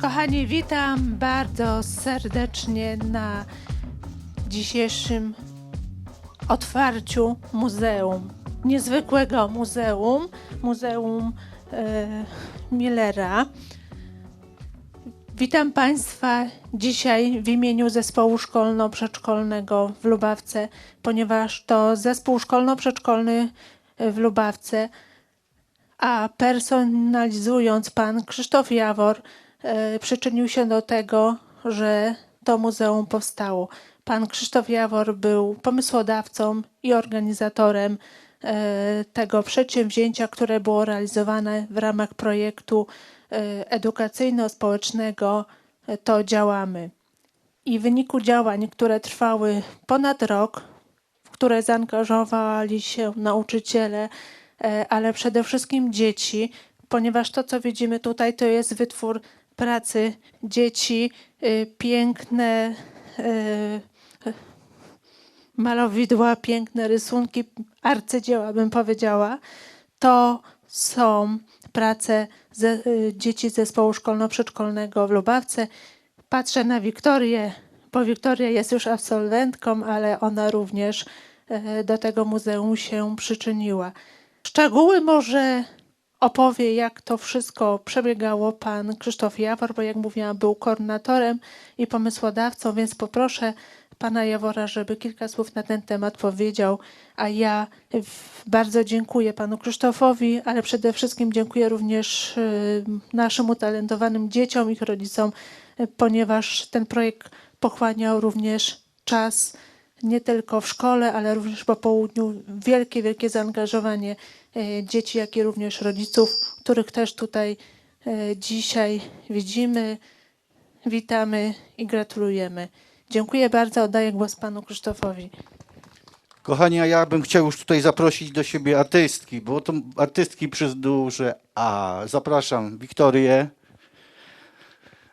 Kochani, witam bardzo serdecznie na dzisiejszym otwarciu muzeum. Niezwykłego muzeum, Muzeum e, Millera. Witam Państwa dzisiaj w imieniu zespołu szkolno-przedszkolnego w Lubawce, ponieważ to zespół szkolno-przedszkolny w Lubawce a personalizując pan Krzysztof Jawor przyczynił się do tego, że to muzeum powstało. Pan Krzysztof Jawor był pomysłodawcą i organizatorem e, tego przedsięwzięcia, które było realizowane w ramach projektu e, edukacyjno-społecznego e, To działamy. I w wyniku działań, które trwały ponad rok, w które zaangażowali się nauczyciele, e, ale przede wszystkim dzieci, ponieważ to, co widzimy tutaj, to jest wytwór pracy dzieci, y, piękne y, malowidła, piękne rysunki, arcydzieła bym powiedziała. To są prace ze, y, dzieci zespołu szkolno-przedszkolnego w Lubawce. Patrzę na Wiktorię, bo Wiktoria jest już absolwentką, ale ona również do tego muzeum się przyczyniła. Szczegóły może opowie, jak to wszystko przebiegało pan Krzysztof Jawor, bo jak mówiłam, był koordynatorem i pomysłodawcą, więc poproszę pana Jawora, żeby kilka słów na ten temat powiedział, a ja bardzo dziękuję panu Krzysztofowi, ale przede wszystkim dziękuję również y, naszym utalentowanym dzieciom, ich rodzicom, y, ponieważ ten projekt pochłaniał również czas nie tylko w szkole, ale również po południu. Wielkie, wielkie zaangażowanie dzieci, jak i również rodziców, których też tutaj e, dzisiaj widzimy. Witamy i gratulujemy. Dziękuję bardzo. Oddaję głos panu Krzysztofowi. Kochani, a ja bym chciał już tutaj zaprosić do siebie artystki, bo to artystki przez duże A. Zapraszam Wiktorię.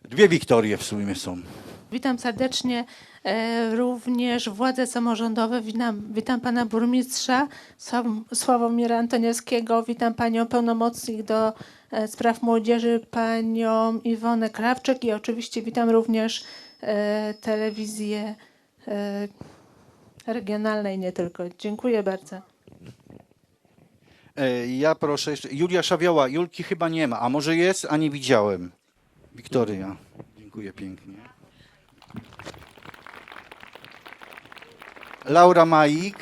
Dwie Wiktorie w sumie są. Witam serdecznie e, również władze samorządowe. Witam, witam pana burmistrza Sław- Sławomira Antoniewskiego. Witam panią pełnomocnik do e, spraw młodzieży, panią Iwonę Krawczyk i oczywiście witam również e, telewizję regionalnej, nie tylko. Dziękuję bardzo. Ja proszę jeszcze. Julia Szawioła. Julki chyba nie ma, a może jest, a nie widziałem. Wiktoria. Dziękuję pięknie. Laura Maik.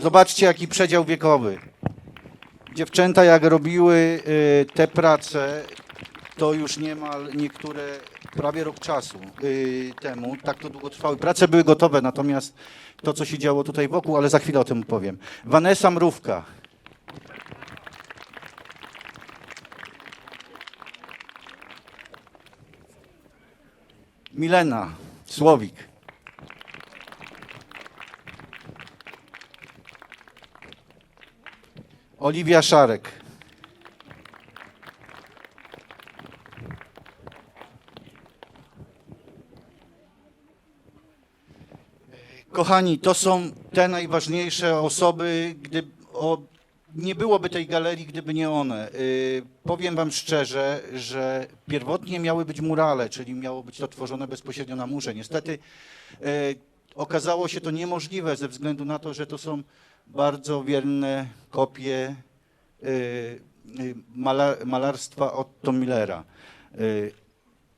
Zobaczcie, jaki przedział wiekowy. Dziewczęta, jak robiły y, te prace, to już niemal niektóre prawie rok czasu y, temu. Tak to długo trwały. Prace były gotowe, natomiast to, co się działo tutaj wokół, ale za chwilę o tym powiem. Vanessa Mrówka. Milena Słowik. Oliwia Szarek. Kochani, to są te najważniejsze osoby, gdy o, nie byłoby tej galerii, gdyby nie one. Y, powiem wam szczerze, że pierwotnie miały być murale, czyli miało być to tworzone bezpośrednio na murze. Niestety y, okazało się to niemożliwe ze względu na to, że to są bardzo wierne kopie y, y, mala, malarstwa Otto Millera. Y,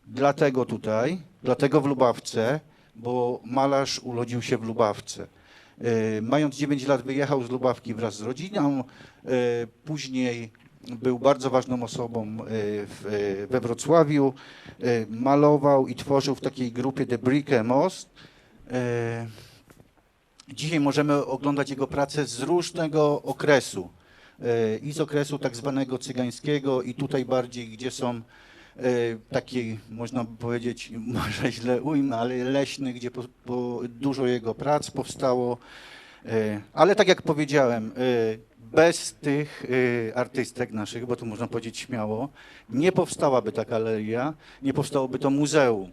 Dlatego tutaj, dlatego w Lubawce, bo malarz urodził się w Lubawce. Mając 9 lat wyjechał z Lubawki wraz z rodziną. Później był bardzo ważną osobą w, we Wrocławiu. Malował i tworzył w takiej grupie The Brick Most. Dzisiaj możemy oglądać jego pracę z różnego okresu. E, I z okresu tak zwanego cygańskiego i tutaj bardziej, gdzie są e, taki, można by powiedzieć, może źle ujmę, ale leśny, gdzie po, po dużo jego prac powstało. E, Ale tak jak powiedziałem, bez tych artystek naszych, bo to można powiedzieć śmiało, nie powstałaby ta galeria, nie powstałoby to muzeum.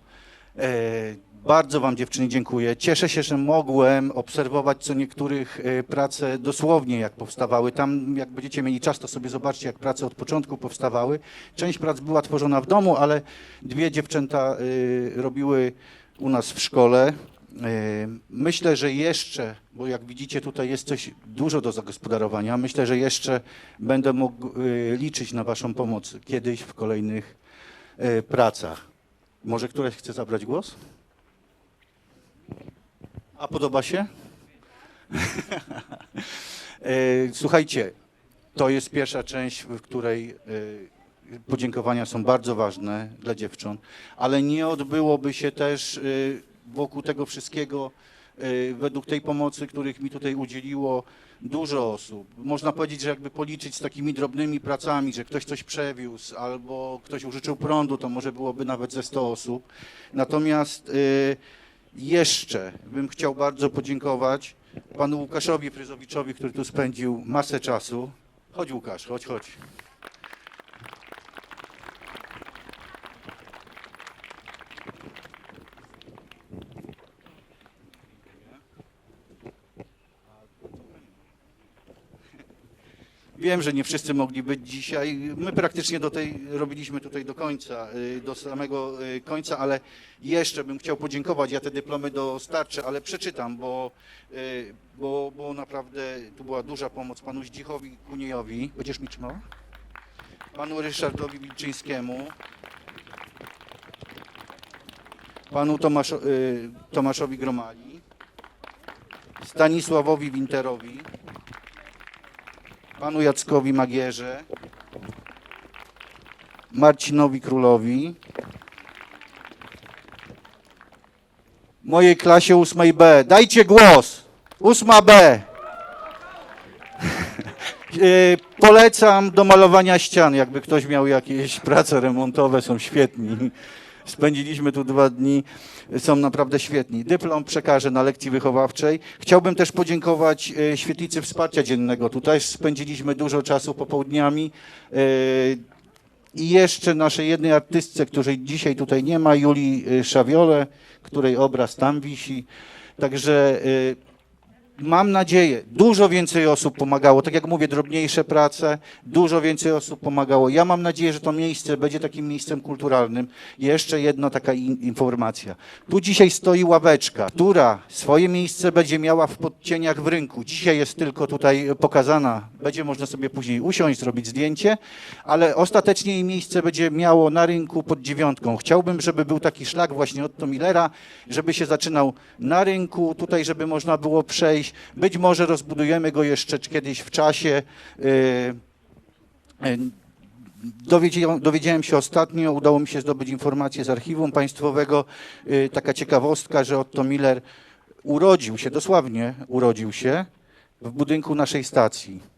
E, Bardzo Wam dziewczyny dziękuję. Cieszę się, że mogłem obserwować co niektórych e, prace dosłownie jak powstawały. Tam jak będziecie mieli czas, to sobie zobaczcie jak prace od początku powstawały. Część prac była tworzona w domu, ale dwie dziewczęta e, robiły u nas w szkole. Myślę, że jeszcze, bo jak widzicie tutaj jest coś dużo do zagospodarowania, myślę, że jeszcze będę mógł liczyć na Waszą pomoc kiedyś w kolejnych pracach. Może któreś chce zabrać głos? A podoba się? E, Słuchajcie, to jest pierwsza część, w której e, podziękowania są bardzo ważne dla dziewcząt, ale nie odbyłoby się też e, wokół tego wszystkiego, według tej pomocy, których mi tutaj udzieliło dużo osób. Można powiedzieć, że jakby policzyć z takimi drobnymi pracami, że ktoś coś przewiózł albo ktoś użyczył prądu, to może byłoby nawet ze 100 osób. Natomiast e, jeszcze bym chciał bardzo podziękować panu Łukaszowi Fryzowiczowi, który tu spędził masę czasu. Chodź Łukasz, chodź, chodź. Wiem, że nie wszyscy mogli być dzisiaj. My praktycznie do tej robiliśmy tutaj do końca, y, do samego y, końca, ale jeszcze bym chciał podziękować. Ja te dyplomy dostarczę, ale przeczytam, bo, y, bo, bo naprawdę tu była duża pomoc panu Zdzichowi Kuniejowi. Będziesz mi trzymał? Panu Ryszardowi Wilczyńskiemu. Panu Tomaszo, Tomaszowi Gromali. Stanisławowi Winterowi panu Jackowi Magierze, Marcinowi Królowi, mojej klasie 8B. Dajcie głos! 8B. E, Polecam do malowania ścian, jakby ktoś miał jakieś prace remontowe, są świetni. Spędziliśmy tu dwa dni, są naprawdę świetni. Dyplom przekażę na lekcji wychowawczej. Chciałbym też podziękować e, Świetlicy Wsparcia Dziennego. Tutaj spędziliśmy dużo czasu popołudniami. E, I jeszcze naszej jednej artystce, której dzisiaj tutaj nie ma, Julii e, Szawiole, której obraz tam wisi. Także Mam nadzieję, dużo więcej osób pomagało. Tak jak mówię, drobniejsze prace, dużo więcej osób pomagało. Ja mam nadzieję, że to miejsce będzie takim miejscem kulturalnym. Jeszcze jedna taka in, informacja. Tu dzisiaj stoi ławeczka, która swoje miejsce będzie miała w podcieniach w rynku. Dzisiaj jest tylko tutaj pokazana. Będzie można sobie później usiąść, zrobić zdjęcie, ale ostatecznie jej miejsce będzie miało na rynku pod dziewiątką. Chciałbym, żeby był taki szlak właśnie od Millera, żeby się zaczynał na rynku, tutaj, żeby można było przejść. Być może rozbudujemy go jeszcze kiedyś w czasie. Yy, yy, Dowiedziałem, się ostatnio, udało mi się zdobyć informację z archiwum państwowego, yy, taka ciekawostka, że Otto Miller urodził się, dosłownie urodził się w budynku naszej stacji.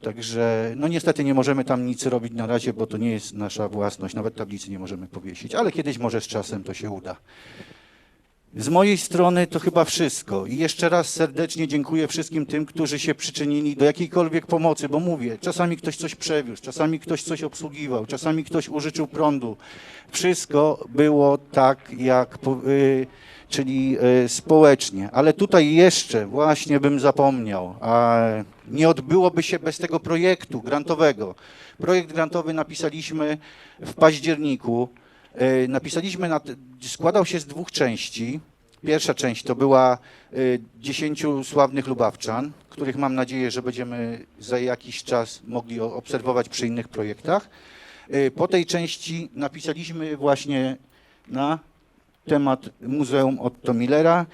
Także no niestety nie możemy tam nic robić na razie, bo to nie jest nasza własność, nawet tablicy nie możemy powiesić, ale kiedyś może z czasem to się uda. Z mojej strony to chyba wszystko. I jeszcze raz serdecznie dziękuję wszystkim tym, którzy się przyczynili do jakiejkolwiek pomocy, bo mówię, czasami ktoś coś przewiózł, czasami ktoś coś obsługiwał, czasami ktoś użyczył prądu. Wszystko było tak, jak, y, czyli y, społecznie. Ale tutaj jeszcze właśnie bym zapomniał, a nie odbyłoby się bez tego projektu grantowego. Projekt grantowy napisaliśmy w październiku. E, Napisaliśmy, na, składał się z dwóch części. Pierwsza część to była e, dziesięciu sławnych lubawczan, których mam nadzieję, że będziemy za jakiś czas mogli obserwować przy innych projektach. E, Po tej części napisaliśmy właśnie na temat Muzeum Otto Millera.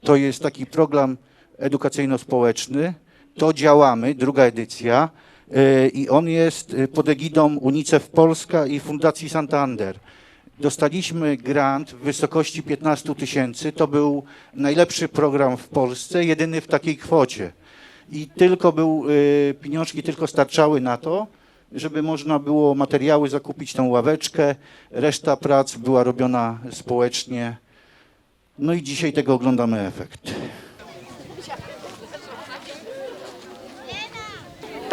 To jest taki program edukacyjno-społeczny. To działamy, druga edycja. E, I on jest e, pod egidą UNICEF Polska i Fundacji Santander. Dostaliśmy grant w wysokości 15 tysięcy. To był najlepszy program w Polsce, jedyny w takiej kwocie. I tylko był, e, pieniążki tylko starczały na to, żeby można było materiały zakupić, tą ławeczkę. Reszta prac była robiona społecznie. No i dzisiaj tego oglądamy efekt.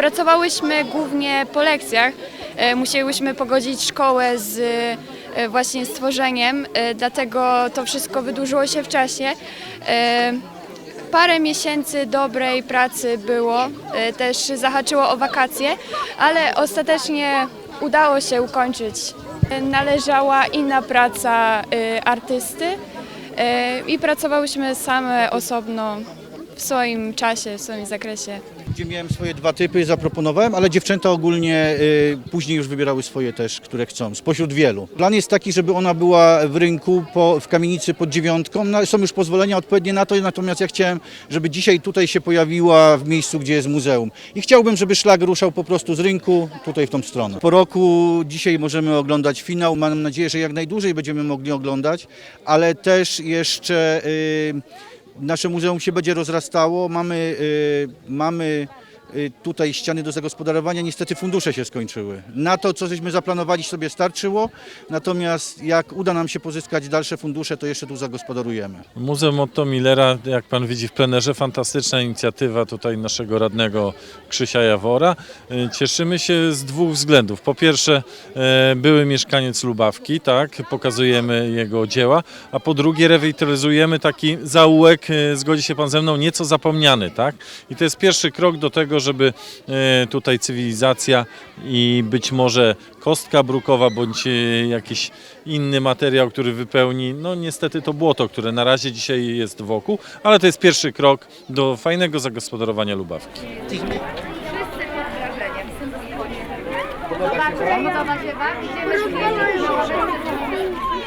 Pracowałyśmy głównie po lekcjach. E, Musiałyśmy pogodzić szkołę z e, właśnie stworzeniem, e, dlatego to wszystko wydłużyło się w czasie. Parę miesięcy dobrej pracy było, też zahaczyło o wakacje, ale ostatecznie udało się ukończyć. Należała inna praca artysty i pracowałyśmy same osobno w swoim czasie, w swoim zakresie. Gdzie miałem swoje dwa typy, zaproponowałem, ale dziewczęta ogólnie y, później już wybierały swoje też, które chcą, spośród wielu. Plan jest taki, żeby ona była w rynku, po, w kamienicy pod dziewiątką. No, są już pozwolenia odpowiednie na to, natomiast ja chciałem, żeby dzisiaj tutaj się pojawiła w miejscu, gdzie jest muzeum. I chciałbym, żeby szlak ruszał po prostu z rynku tutaj w tą stronę. Po roku dzisiaj możemy oglądać finał. Mam nadzieję, że jak najdłużej będziemy mogli oglądać, ale też jeszcze... Y, Nasze muzeum się będzie rozrastało. Mamy, y, mamy tutaj ściany do zagospodarowania. Niestety fundusze się skończyły. Na to, co żeśmy zaplanowali, sobie starczyło. Natomiast jak uda nam się pozyskać dalsze fundusze, to jeszcze tu zagospodarujemy. Muzeum Otto Millera, jak pan widzi w plenerze, fantastyczna inicjatywa tutaj naszego radnego Krzysia Jawora. E, Cieszymy się z dwóch względów. Po pierwsze, e, były mieszkaniec Lubawki, tak, pokazujemy jego dzieła, a po drugie rewitalizujemy taki zaułek, e, zgodzi się pan ze mną, nieco zapomniany, tak? I to jest pierwszy krok do tego, żeby e, tutaj cywilizacja i być może kostka brukowa bądź e, jakiś inny materiał, który wypełni, no niestety to błoto, które na razie dzisiaj jest wokół, ale to jest pierwszy krok do fajnego zagospodarowania Lubawki.